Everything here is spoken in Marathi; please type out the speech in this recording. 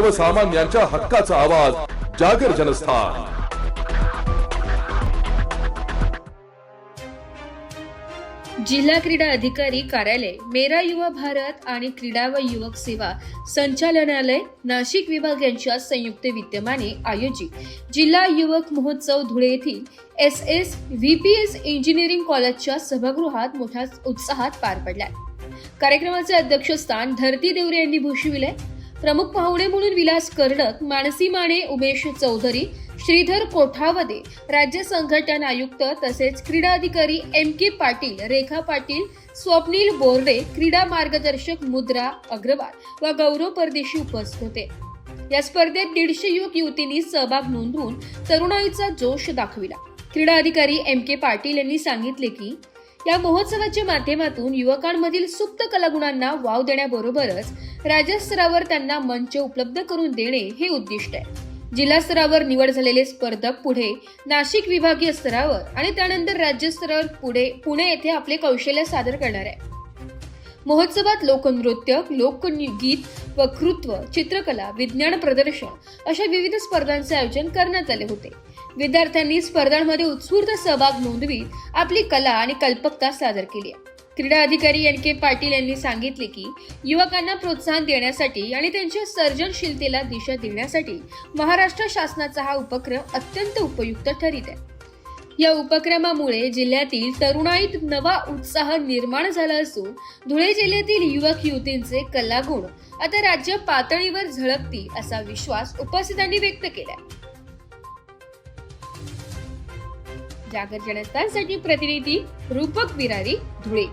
सर्वसामान्यांच्या हक्काचा आवाज जागर जनस्थान. जिल्हा क्रीडा अधिकारी कार्यालय मेरा युवा भारत आणि क्रीडा व युवक सेवा संचालनालय नाशिक विभाग यांच्या संयुक्त विद्यमाने आयोजित जिल्हा युवक महोत्सव धुळे येथील S S V P S engineering कॉलेजच्या सभागृहात मोठ्या उत्साहात पार पडलाय. कार्यक्रमाचे अध्यक्षस्थान धरती देवरे यांनी भूषविले प्रमुख पाहुणे म्हणून विलास कर्डक मानसी माने उमेश चौधरी श्रीधर कोठावदे राज्य संघटन आयुक्त तसेच क्रीडा अधिकारी एम के पाटील रेखा पाटील स्वप्नील बोर्डे क्रीडा मार्गदर्शक मुद्रा अग्रवाल व गौरव परदेशी उपस्थित होते. या स्पर्धेत दीडशे युवक युवतींनी सहभाग नोंदवून तरुणाईचा जोश दाखविला. क्रीडा अधिकारी एम के पाटील यांनी सांगितले की या महोत्सवाच्या माध्यमातून युवकांमधील सुप्त कलागुणांना वाव देण्याबरोबरच राज्यस्तरावर त्यांना मंच उपलब्ध करून देणे हे उद्दिष्ट आहे. जिल्हा स्तरावर निवड झालेले स्पर्धक पुढे नाशिक विभागीय स्तरावर आणि त्यानंतर राज्यस्तरावर पुढे पुणे येथे आपले कौशल्य सादर करणार आहे. महोत्सवात लोकनृत्य लोकगीत वक्तृत्व चित्रकला विज्ञान प्रदर्शन अशा विविध स्पर्धांचे आयोजन करण्यात आले होते. विद्यार्थ्यांनी स्पर्धांमध्ये उत्स्फूर्त सहभाग नोंदवीत आपली कला आणि कल्पकता सादर केली आहे. क्रीडा अधिकारी एन के पाटील यांनी सांगितले की युवकांना प्रोत्साहन देण्यासाठी आणि त्यांच्या सर्जनशीलतेला दिशा देण्यासाठी महाराष्ट्र शासनाचा हा उपक्रम अत्यंत उपयुक्त ठरीत आहे. या उपक्रमामुळे जिल्ह्यातील तरुणाईत नवा उत्साह निर्माण झाला असून धुळे जिल्ह्यातील युवक युवतींचे कलागुण आता राज्य पातळीवर झळकतील असा विश्वास उपस्थितांनी व्यक्त केला जागर जनस्थानसाठी प्रतिनिधी रूपक विरारी धुळे.